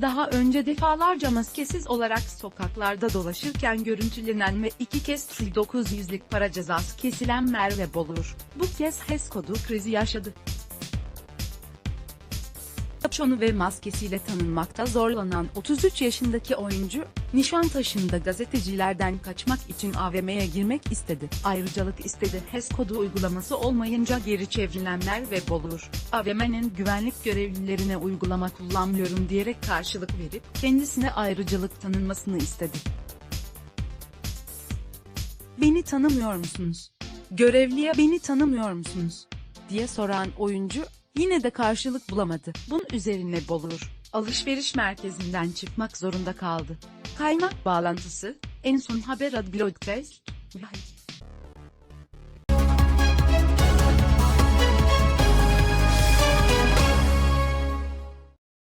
Daha önce defalarca maskesiz olarak sokaklarda dolaşırken görüntülenen ve iki kez 900'lük para cezası kesilen Merve Bolur, bu kez HES kodu krizi yaşadı. Kapşonu ve maskesiyle tanınmakta zorlanan 33 yaşındaki oyuncu, Nişantaşı'nda gazetecilerden kaçmak için AVM'ye girmek istedi. Ayrıcalık istedi. HES kodu uygulaması olmayınca geri çevrilenler ve Bolur, AVM'nin güvenlik görevlilerine uygulama kullanmıyorum diyerek karşılık verip kendisine ayrıcalık tanınmasını istedi. Beni tanımıyor musunuz? Görevliye beni tanımıyor musunuz? diye soran oyuncu, yine de karşılık bulamadı. Bunun üzerine Bolur, alışveriş merkezinden çıkmak zorunda kaldı. Kaynak bağlantısı, en son haber ad blog test,